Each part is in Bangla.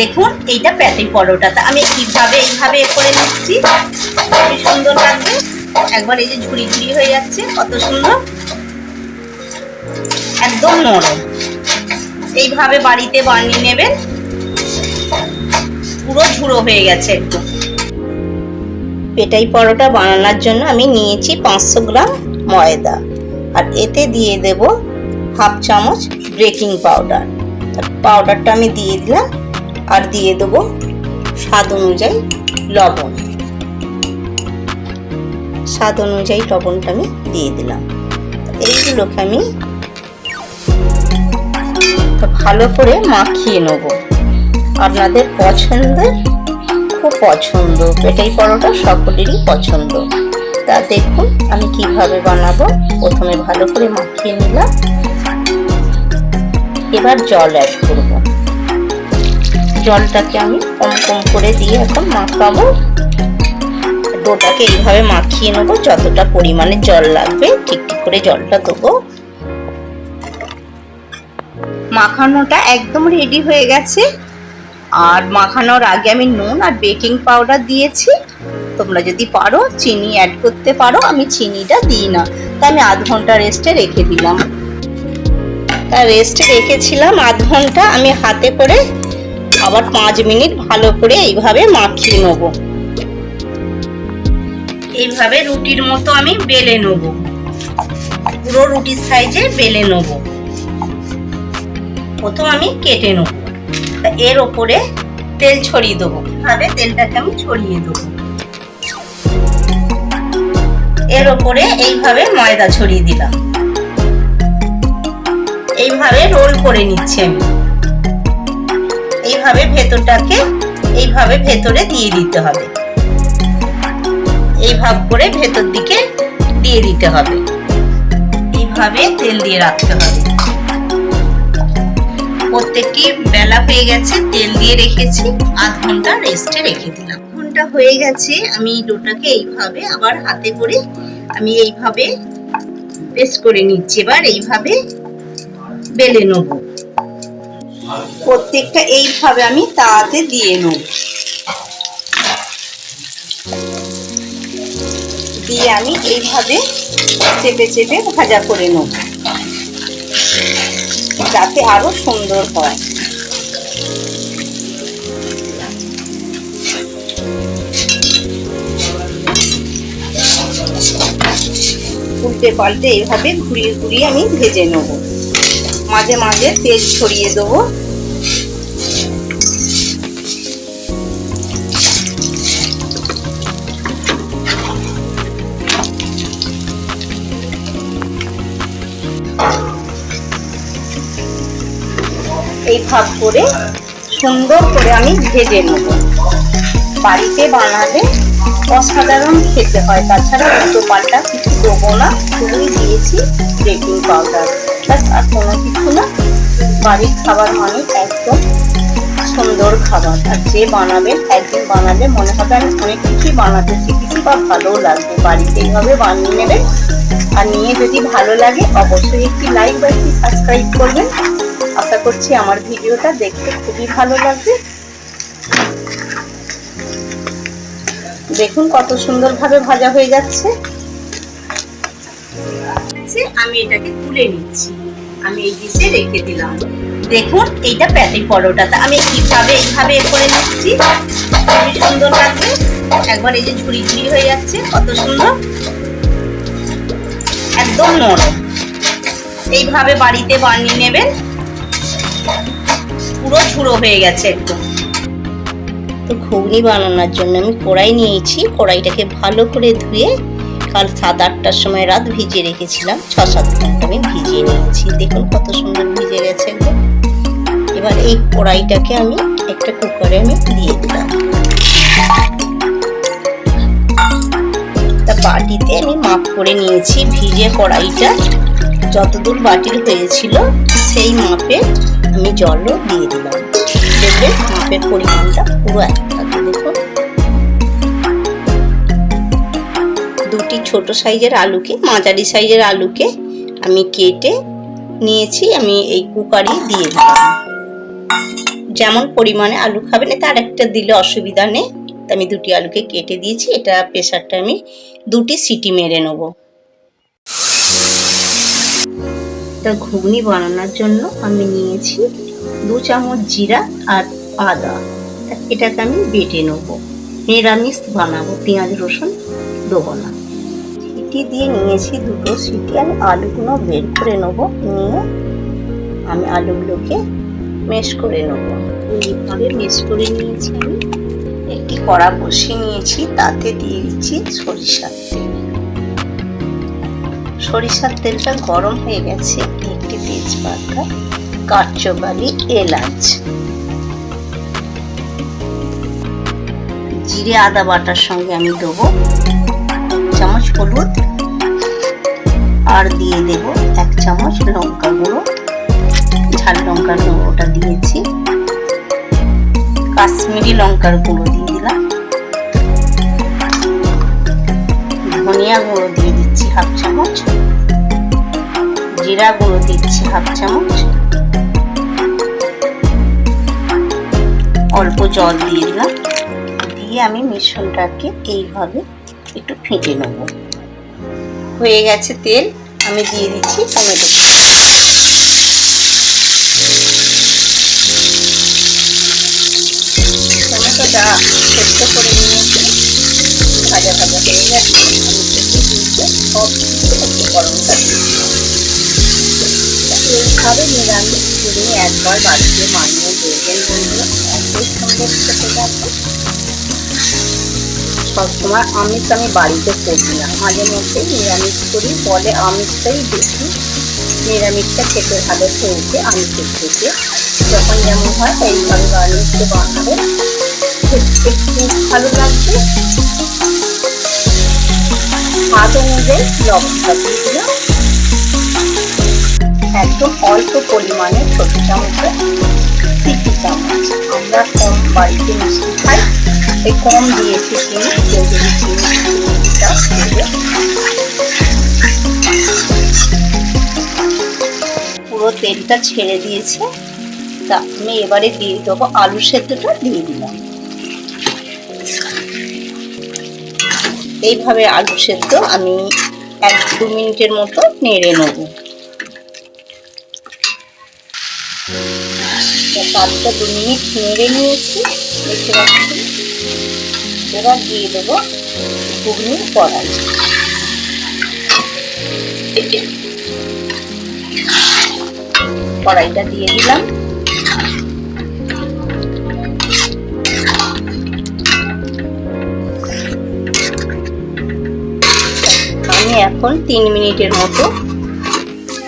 দেখুন, এইটা প্যাটি পরোটাটা আমি কীভাবে এইভাবে করে নিচ্ছি। খুবই সুন্দর লাগবে একবার এই যে ঝুড়ি ঝুড়ি হয়ে যাচ্ছে, কত সুন্দর। একদম নরম। এইভাবে বাড়িতে বানিয়ে নেবেন। পুরো ঝুড়ো হয়ে গেছে একদম। পেটাই পরোটা বানানোর জন্য আমি নিয়েছি পাঁচশো গ্রাম ময়দা। আর এতে দিয়ে দেব হাফ চামচ বেকিং পাউডার। পাউডারটা আমি দিয়ে দিলাম। আর দিয়ে দেবো স্বাদ অনুযায়ী লবণ। স্বাদ অনুযায়ী লবণটা আমি দিয়ে দিলাম। এইগুলোকে আমি ভালো করে মাখিয়ে নেব। আপনাদের পছন্দের খুব পছন্দ। পেটাই পরোটা সকলেরই পছন্দ। তা দেখুন আমি কীভাবে বানাবো। প্রথমে ভালো করে মাখিয়ে নিলাম। এবার জল অ্যাড করব। জলটাকে আমি কম কম করে দিয়ে এখন মাখাবো। ডোটাকে এইভাবে মাখিয়ে নেব, যতটা পরিমাণে জল লাগবে ঠিক ঠিক করে জলটা দেবো। মাখানোটা একদম রেডি হয়ে গেছে। আর মাখানোর আগে আমি নুন আর বেকিং পাউডার দিয়েছি। তোমরা যদি পারো চিনি অ্যাড করতে পারো, আমি চিনিটা দিই না। তা আমি আধ ঘণ্টা রেস্টে রেখে দিলাম। তা রেস্টে রেখেছিলাম আধ ঘণ্টা, আমি হাতে করে আবার পাঁচ মিনিট ভালো করে এইভাবে মাখিয়ে নেব। এইভাবে রুটির মতো আমি বেলে নেব। পুরো রুটির সাইজে বেলে নেব। প্রথম আমি কেটে নেব। এর ওপরে তেল ছড়িয়ে দেবো। ভাবে তেলটাকে আমি ছড়িয়ে দেবো। এর ওপরে এইভাবে ময়দা ছড়িয়ে দিলাম। এইভাবে রোল করে নিচ্ছি আমি। এইভাবে ভেতরটাকে এইভাবে ভেতরে দিয়ে দিতে হবে। এইভাব করে ভেতর দিকে দিয়ে দিতে হবে। এইভাবে তেল দিয়ে রাখতে হবে। প্রত্যেকটি বেলা হয়ে গেছে, তেল দিয়ে রেখেছি, আধ ঘণ্টা রেস্টে রেখে দিলাম। ঘণ্টা হয়ে গেছে, আমি ডোটাকে এইভাবে আবার হাতে করে আমি এইভাবে পেস্ট করে নিচ্ছি। এবার এইভাবে বেলে নেব। প্রত্যেকটা এইভাবে আমি তাতে দিয়ে নেব। দিয়ে আমি এইভাবে চেপে চেপে ভাজা করে নেব। যাতে আরও সুন্দর হয়। উল্টে পাল্টে এইভাবে ঘুরিয়ে ঘুরিয়ে আমি ভেজে নেব। মাঝে মাঝে তেল ছড়িয়ে দেবো। এই ভাব করে সুন্দর করে আমি ভেজে নেব। বাড়িতে বানালে অসাধারণ খেতে হয়। তাছাড়া উল্টো পাল্টা কিছু দেবো না। শুধুই দিয়েছি বেকিং পাউডার ব্যাস, আর কোনো কিছু না। বাড়ির খাবার মানে একদম সুন্দর খাবার। আর যে বানাবে, একদিন বানালে মনে হবে আমি অনেক কিছুই বানাতে শিখেছি বা ভালোও লাগবে। বাড়িতে এইভাবে বানিয়ে নেবেন আর নিয়ে যদি ভালো লাগে, অবশ্যই একটি লাইক বা একটি সাবস্ক্রাইব করবেন। আশা করছি আমার ভিডিওটা দেখতে খুবই ভালো লাগবে। দেখুন কত সুন্দরভাবে ভাজা হয়ে যাচ্ছে। আমি এটাকে তুলে নিচ্ছি। আমি এই ডিশে রেখে দিলাম। দেখুন, এইটা প্যাটি পরোটাটা। আমি এইভাবে এ করে নিচ্ছি। খুবই সুন্দর লাগবে একবার এই যে ঝুড়ি ঝুড়ি হয়ে যাচ্ছে, কত সুন্দর। একদম নরম। এইভাবে বাড়িতে বানিয়ে নেবেন। পুরো ঝুড়ো হয়ে গেছে একদম। তো ঘুগনি বানানোর জন্য আমি কড়াই নিয়েছি। কড়াইটাকে ভালো করে ধুয়ে কাল সাত আটটার সময় রাত ভিজিয়ে রেখেছিলাম। ছ সাত ঘণ্টা আমি ভিজিয়ে নিয়েছি। দেখুন কত সুন্দর ভিজে গেছে এবার এই কড়াইটাকে আমি একটা কুকারে আমি দিয়ে দিলাম। তা বাটিতে আমি মাপ করে নিয়েছি ভিজে কড়াইটা। যতদূর বাটির হয়েছিল সেই মাপে আমি জলও দিয়ে দিলাম। দেখবেন মাপের পরিমাণটা পুরো এক থাকে দেখুন। দুটি ছোট সাইজের আলুকে, মাঝারি সাইজের আলুকে আমি কেটে নিয়েছি, আমি এই কুকারে দিয়ে দিলাম। যেমন পরিমাণে আলু খাবে খাবেন, তার একটা দিলে অসুবিধা নেই। আমি দুটি আলুকে কেটে দিয়েছি, এটা প্রেশারটা আমি দুটি সিটি মেরে নেব। তা ঘুগনি বানানোর জন্য আমি নিয়েছি দু চামচ জিরা আর আদা। এটাকে আমি বেটে নেব। নিরামিষ বানাবো, পেঁয়াজ রসুন দেবো না। সিটি দিয়ে নিয়েছি দুটো সিটি, আমি আলুগুলো বের করে নেব, নিয়ে আমি আলুগুলোকে মেশ করে নেব। এইভাবে মেশ করে নিয়েছি আমি। একটি কড়া বসিয়ে নিয়েছি, তাতে দিয়ে দিচ্ছি সরিষার তেল। সরিষার তেলটা গরম হয়ে গেছে, একটি তেজপাতা কাঠচোবালি এলাচ, জিরে, আদা বাটার সঙ্গে আমি দেবো। চামচ হলুদ আর দিয়ে দেব এক চামচ লঙ্কা গুঁড়ো। ঝাল লঙ্কার গুঁড়োটা দিয়েছি। কাশ্মীরি লঙ্কার গুঁড়ো দিয়ে দিলাম। ধনিয়া গুঁড়ো দিয়ে দিচ্ছি হাফ চামচ। জিরা গুঁড়ো দিচ্ছি হাফ চামচ। অল্প জল দিয়ে দিলাম। দিয়ে আমি মিশ্রণটাকে এইভাবে একটু ফেটে নেব। হয়ে গেছে তেল, আমি দিয়ে দিচ্ছি টমেটো। টমেটোটা সেদ্ধ করে নিয়েছি। ভাজা ভাজা হয়ে গেছে। আমি নিরামিষ করে একবার বাড়িতে মানিয়ে দেখবেন সুন্দর খেতে সবসময় আমিষ আমি বাড়িতে করি না। মাঝে মধ্যে নিরামিষ করি, বলে আমিষটাই বেশি। নিরামিষটা খেতে ভালো হয়েছে, আমিষের থেকে। যখন যেমন হয় এইভাবে বাড়িতে বানাবে। খেতে খুব ভালো লাগবে। স্বাদ অনুযায়ী লবণটা দিয়ে একদম অল্প পরিমাণে ছোট চামচে সিটি চামচ। আমরা কম বাড়িতে মিষ্টি খাই। এই কম দিয়েছি চিনি পুরো তেলটা ছেড়ে দিয়েছে। তা আমি এবারে দিয়ে দেবো আলু সেদ্ধটা দিয়ে দিলাম। এইভাবে আলু সেদ্ধ আমি এক দু মিনিটের মতো নেড়ে নেব। আলুটা দু মিনিট নেড়ে নিয়েছি। দেখতে পাচ্ছি এবার দিয়ে দেবো ঘুগনির কড়াই। কড়াইটা দিয়ে দিলাম। আমি এখন তিন মিনিটের মতো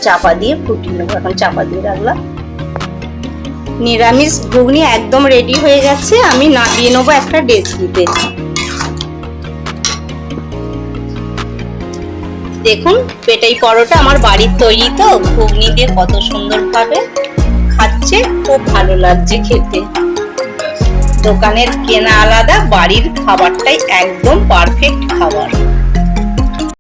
চাপা দিয়ে ফুটিয়ে নেব। এখন চাপা দিয়ে রাখলাম। নিরামিষ ঘুগনি একদম রেডি হয়ে গেছে। আমি নামিয়ে নেব একটা ডেসকিতে দেখুন পেটাই পরোটা আমার বাড়ির তৈরি তো, ঘুগনি দিয়ে কত সুন্দরভাবে খাচ্ছে, খুব ভালো লাগছে খেতে। দোকানের কেনা আলাদা, বাড়ির খাবারটাই একদম পারফেক্ট খাবার।